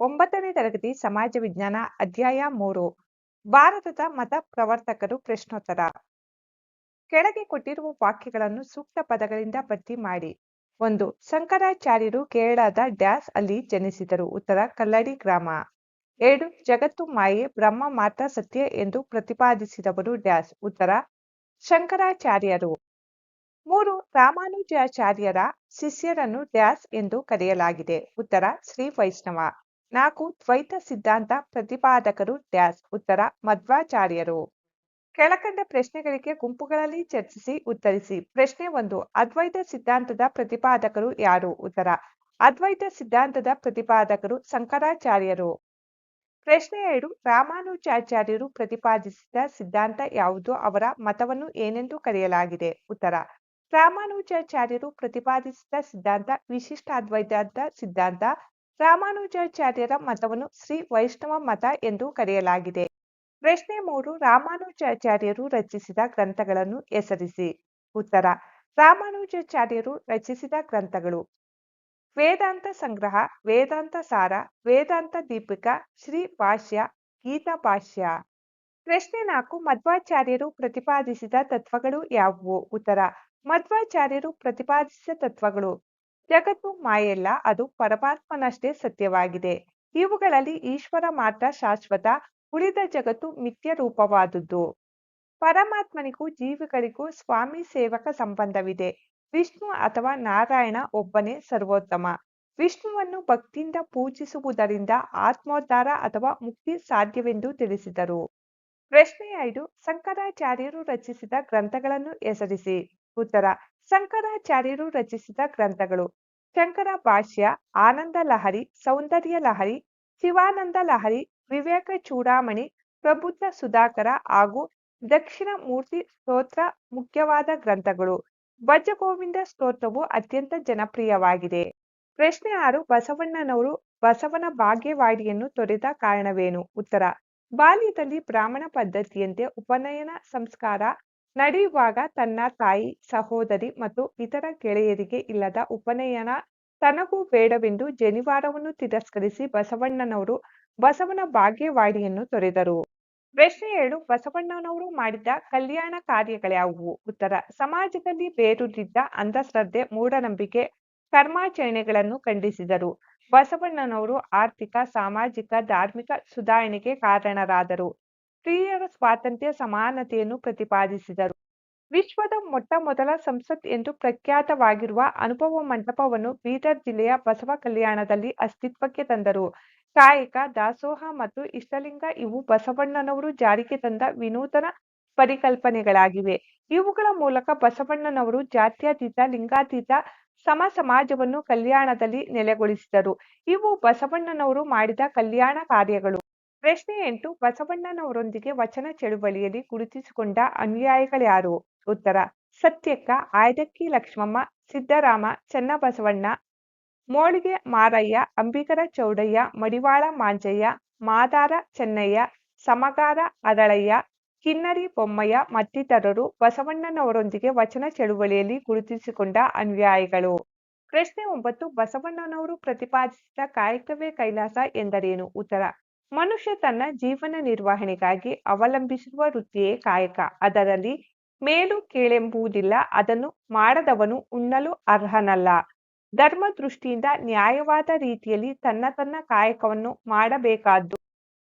ಒಂಬತ್ತನೇ ತರಗತಿ ಸಮಾಜ ವಿಜ್ಞಾನ ಅಧ್ಯಾಯ ಮೂರು, ಭಾರತದ ಮತ ಪ್ರವರ್ತಕರು ಪ್ರಶ್ನೋತ್ತರ. ಕೆಳಗೆ ಕೊಟ್ಟಿರುವ ವಾಕ್ಯಗಳನ್ನು ಸೂಕ್ತ ಪದಗಳಿಂದ ಭರ್ತಿ ಮಾಡಿ. ಒಂದು, ಶಂಕರಾಚಾರ್ಯರು ಕೇರಳದ ಡ್ಯಾಸ್ ಅಲ್ಲಿ ಜನಿಸಿದರು. ಉತ್ತರ, ಕಲ್ಲಡಿ ಗ್ರಾಮ. ಎರಡು, ಜಗತ್ತು ಮಾಯೆ, ಬ್ರಹ್ಮ ಮಾತ್ರ ಸತ್ಯ ಎಂದು ಪ್ರತಿಪಾದಿಸಿದವರು ಡ್ಯಾಸ್. ಉತ್ತರ, ಶಂಕರಾಚಾರ್ಯರು. ಮೂರು, ರಾಮಾನುಜಾಚಾರ್ಯರ ಶಿಷ್ಯರನ್ನು ಡ್ಯಾಸ್ ಎಂದು ಕರೆಯಲಾಗಿದೆ. ಉತ್ತರ, ಶ್ರೀ ವೈಷ್ಣವ. ನಾಲ್ಕು ದ್ವೈತ ಸಿದ್ಧಾಂತ ಪ್ರತಿಪಾದಕರು ಡ್ಯಾಸ್. ಉತ್ತರ, ಮಧ್ವಾಚಾರ್ಯರು. ಕೆಳಕಂಡ ಪ್ರಶ್ನೆಗಳಿಗೆ ಗುಂಪುಗಳಲ್ಲಿ ಚರ್ಚಿಸಿ ಉತ್ತರಿಸಿ. ಪ್ರಶ್ನೆ ಒಂದು, ಅದ್ವೈತ ಸಿದ್ಧಾಂತದ ಪ್ರತಿಪಾದಕರು ಯಾರು? ಉತ್ತರ, ಅದ್ವೈತ ಸಿದ್ಧಾಂತದ ಪ್ರತಿಪಾದಕರು ಶಂಕರಾಚಾರ್ಯರು. ಪ್ರಶ್ನೆ ಎರಡು, ರಾಮಾನುಜಾಚಾರ್ಯರು ಪ್ರತಿಪಾದಿಸಿದ ಸಿದ್ಧಾಂತ ಯಾವುದು? ಅವರ ಮತವನ್ನು ಏನೆಂದು ಕರೆಯಲಾಗಿದೆ? ಉತ್ತರ, ರಾಮಾನುಜಾಚಾರ್ಯರು ಪ್ರತಿಪಾದಿಸಿದ ಸಿದ್ಧಾಂತ ವಿಶಿಷ್ಟಾದ್ವೈತ ಸಿದ್ಧಾಂತ ರಾಮಾನುಜಾಚಾರ್ಯರ ಮತವನ್ನು ಶ್ರೀ ವೈಷ್ಣವ ಮತ ಎಂದು ಕರೆಯಲಾಗಿದೆ. ಪ್ರಶ್ನೆ ಮೂರು ರಾಮಾನುಜಾಚಾರ್ಯರು ರಚಿಸಿದ ಗ್ರಂಥಗಳನ್ನು ಹೆಸರಿಸಿ. ಉತ್ತರ ರಾಮಾನುಜಾಚಾರ್ಯರು ರಚಿಸಿದ ಗ್ರಂಥಗಳು. ವೇದಾಂತ ಸಂಗ್ರಹ, ವೇದಾಂತ ಸಾರ, ವೇದಾಂತ ದೀಪಿಕಾ, ಶ್ರೀ ಭಾಷ್ಯ, ಗೀತಾ ಭಾಷ್ಯ. ಪ್ರಶ್ನೆ ನಾಲ್ಕು, ಮಧ್ವಾಚಾರ್ಯರು ಪ್ರತಿಪಾದಿಸಿದ ತತ್ವಗಳು ಯಾವುವು? ಉತ್ತರ, ಮಧ್ವಾಚಾರ್ಯರು ಪ್ರತಿಪಾದಿಸಿದ ತತ್ವಗಳು. ಜಗತ್ತು ಮಾಯೆಲ್ಲ ಅದು ಪರಮಾತ್ಮನಷ್ಟೇ ಸತ್ಯವಾಗಿದೆ. ಇವುಗಳಲ್ಲಿ ಈಶ್ವರ ಮಾತ್ರ ಶಾಶ್ವತ, ಉಳಿದ ಜಗತ್ತು ಮಿಥ್ಯ ರೂಪವಾದುದು ಪರಮಾತ್ಮನಿಗೂ ಜೀವಿಗಳಿಗೂ ಸ್ವಾಮಿ ಸೇವಕ ಸಂಬಂಧವಿದೆ. ವಿಷ್ಣು ಅಥವಾ ನಾರಾಯಣ ಒಬ್ಬನೇ ಸರ್ವೋತ್ತಮ. ವಿಷ್ಣುವನ್ನು ಭಕ್ತಿಯಿಂದ ಪೂಜಿಸುವುದರಿಂದ ಆತ್ಮೋದ್ಧಾರ ಅಥವಾ ಮುಕ್ತಿ ಸಾಧ್ಯವೆಂದು ತಿಳಿಸಿದರು. ಪ್ರಶ್ನೆ ಐದು, ಶಂಕರಾಚಾರ್ಯರು ರಚಿಸಿದ ಗ್ರಂಥಗಳನ್ನು ಹೆಸರಿಸಿ. ಉತ್ತರ, ಶಂಕರಾಚಾರ್ಯರು ರಚಿಸಿದ ಗ್ರಂಥಗಳು. ಶಂಕರ ಭಾಷ್ಯ, ಆನಂದ ಲಹರಿ, ಸೌಂದರ್ಯ ಲಹರಿ, ಶಿವಾನಂದ ಲಹರಿ, ವಿವೇಕ ಚೂಡಾಮಣಿ, ಪ್ರಬುದ್ಧ ಸುಧಾಕರ ಹಾಗೂ ದಕ್ಷಿಣ ಮೂರ್ತಿ ಸ್ತೋತ್ರ ಮುಖ್ಯವಾದ ಗ್ರಂಥಗಳು. ಭಜಗೋವಿಂದ ಸ್ತೋತ್ರವು ಅತ್ಯಂತ ಜನಪ್ರಿಯವಾಗಿದೆ. ಪ್ರಶ್ನೆ ಆರು, ಬಸವಣ್ಣನವರು ಬಸವನ ಭಾಗ್ಯವಾಡಿಯನ್ನು ತೊರೆದ ಕಾರಣವೇನು? ಉತ್ತರ, ಬಾಲ್ಯದಲ್ಲಿ ಬ್ರಾಹ್ಮಣ ಪದ್ಧತಿಯಂತೆ ಉಪನಯನ ಸಂಸ್ಕಾರ ನಡೆಯುವಾಗ ತನ್ನ ತಾಯಿ, ಸಹೋದರಿ ಮತ್ತು ಇತರ ಗೆಳೆಯರಿಗೆ ಇಲ್ಲದ ಉಪನಯನ ತನಗೂ ಬೇಡವೆಂದು ಜನಿವಾರವನ್ನು ತಿರಸ್ಕರಿಸಿ ಬಸವಣ್ಣನವರು ಬಸವನ ಭಾಗ್ಯವಾಡಿಯನ್ನು ತೊರೆದರು. ಪ್ರಶ್ನೆ ಏಳು ಬಸವಣ್ಣನವರು ಮಾಡಿದ ಕಲ್ಯಾಣ ಕಾರ್ಯಗಳ್ಯಾವುವು ಉತ್ತರ, ಸಮಾಜದಲ್ಲಿ ಬೇರುದಿದ್ದ ಅಂಧಶ್ರದ್ಧೆ, ಮೂಢನಂಬಿಕೆ, ಕರ್ಮಾಚರಣೆಗಳನ್ನು ಖಂಡಿಸಿದರು. ಬಸವಣ್ಣನವರು ಆರ್ಥಿಕ, ಸಾಮಾಜಿಕ, ಧಾರ್ಮಿಕ ಸುಧಾರಣೆಗೆ ಕಾರಣರಾದರು. ಸ್ತ್ರೀಯರ ಸ್ವಾತಂತ್ರ್ಯ ಸಮಾನತೆಯನ್ನು ಪ್ರತಿಪಾದಿಸಿದರು. ವಿಶ್ವದ ಮೊಟ್ಟ ಮೊದಲ ಸಂಸತ್ ಎಂದು ಪ್ರಖ್ಯಾತವಾಗಿರುವ ಅನುಭವ ಮಂಟಪವನ್ನು ಬೀದರ್ ಜಿಲ್ಲೆಯ ಬಸವ ಕಲ್ಯಾಣದಲ್ಲಿ ಅಸ್ತಿತ್ವಕ್ಕೆ ತಂದರು. ಕಾಯಕ, ದಾಸೋಹ ಮತ್ತು ಇಷ್ಟಲಿಂಗ ಇವು ಬಸವಣ್ಣನವರು ಜಾರಿಗೆ ತಂದ ವಿನೂತನ ಪರಿಕಲ್ಪನೆಗಳಾಗಿವೆ. ಇವುಗಳ ಮೂಲಕ ಬಸವಣ್ಣನವರು ಜಾತ್ಯತೀತ, ಲಿಂಗಾತೀತ, ಸಮ ಸಮಾಜವನ್ನು ಕಲ್ಯಾಣದಲ್ಲಿ ನೆಲೆಗೊಳಿಸಿದರು. ಇವು ಬಸವಣ್ಣನವರು ಮಾಡಿದ ಕಲ್ಯಾಣ ಕಾರ್ಯಗಳು. ಪ್ರಶ್ನೆ ಎಂಟು, ಬಸವಣ್ಣನವರೊಂದಿಗೆ ವಚನ ಚಳುವಳಿಯಲ್ಲಿ ಗುರುತಿಸಿಕೊಂಡ ಅನುಯಾಯಿಗಳ್ಯಾರು? ಉತ್ತರ, ಸತ್ಯಕ್ಕ, ಆಯ್ದಕ್ಕಿ ಲಕ್ಷ್ಮಮ್ಮ, ಸಿದ್ದರಾಮ, ಚನ್ನಬಸವಣ್ಣ, ಮೋಳಿಗೆ ಮಾರಯ್ಯ, ಅಂಬಿಗರ ಚೌಡಯ್ಯ, ಮಡಿವಾಳ ಮಾಂಜಯ್ಯ, ಮಾದಾರ ಚೆನ್ನಯ್ಯ, ಸಮಗಾರ ಅದಳಯ್ಯ ಕಿನ್ನರಿ ಬೊಮ್ಮಯ್ಯ ಮತ್ತಿತರರು ಬಸವಣ್ಣನವರೊಂದಿಗೆ ವಚನ ಚಳುವಳಿಯಲ್ಲಿ ಗುರುತಿಸಿಕೊಂಡ ಅನುಯಾಯಿಗಳು. ಪ್ರಶ್ನೆ ಒಂಬತ್ತು, ಬಸವಣ್ಣನವರು ಪ್ರತಿಪಾದಿಸಿದ ಕಾಯಕವೇ ಕೈಲಾಸ ಎಂದರೇನು? ಉತ್ತರ ಮನುಷ್ಯ ತನ್ನ ಜೀವನ ನಿರ್ವಹಣೆಗಾಗಿ ಅವಲಂಬಿಸಿರುವ ವೃತ್ತಿಯೇ ಕಾಯಕ. ಅದರಲ್ಲಿ ಮೇಲು ಕೀಳೆಂಬುವುದಿಲ್ಲ, ಅದನ್ನು ಮಾಡದವನು ಉಣ್ಣಲು ಅರ್ಹನಲ್ಲ. ಧರ್ಮ ದೃಷ್ಟಿಯಿಂದ ನ್ಯಾಯವಾದ ರೀತಿಯಲ್ಲಿ ತನ್ನ ತನ್ನ ಕಾಯಕವನ್ನು ಮಾಡಬೇಕಾದ್ದು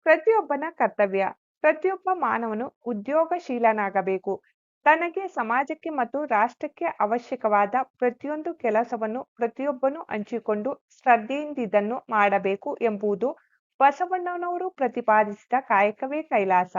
ಪ್ರತಿಯೊಬ್ಬನ ಕರ್ತವ್ಯ. ಪ್ರತಿಯೊಬ್ಬ ಮಾನವನು ಉದ್ಯೋಗಶೀಲನಾಗಬೇಕು. ತನಗೆ ಸಮಾಜಕ್ಕೆ ಮತ್ತು ರಾಷ್ಟ್ರಕ್ಕೆ ಅವಶ್ಯಕವಾದ ಪ್ರತಿಯೊಂದು ಕೆಲಸವನ್ನು ಪ್ರತಿಯೊಬ್ಬನು ಹಂಚಿಕೊಂಡು ಶ್ರದ್ಧೆಯಿಂದಿದ್ದನ್ನು ಮಾಡಬೇಕು ಎಂಬುದು ಬಸವಣ್ಣನವರು ಪ್ರತಿಪಾದಿಸಿದ ಕಾಯಕವೇ ಕೈಲಾಸ.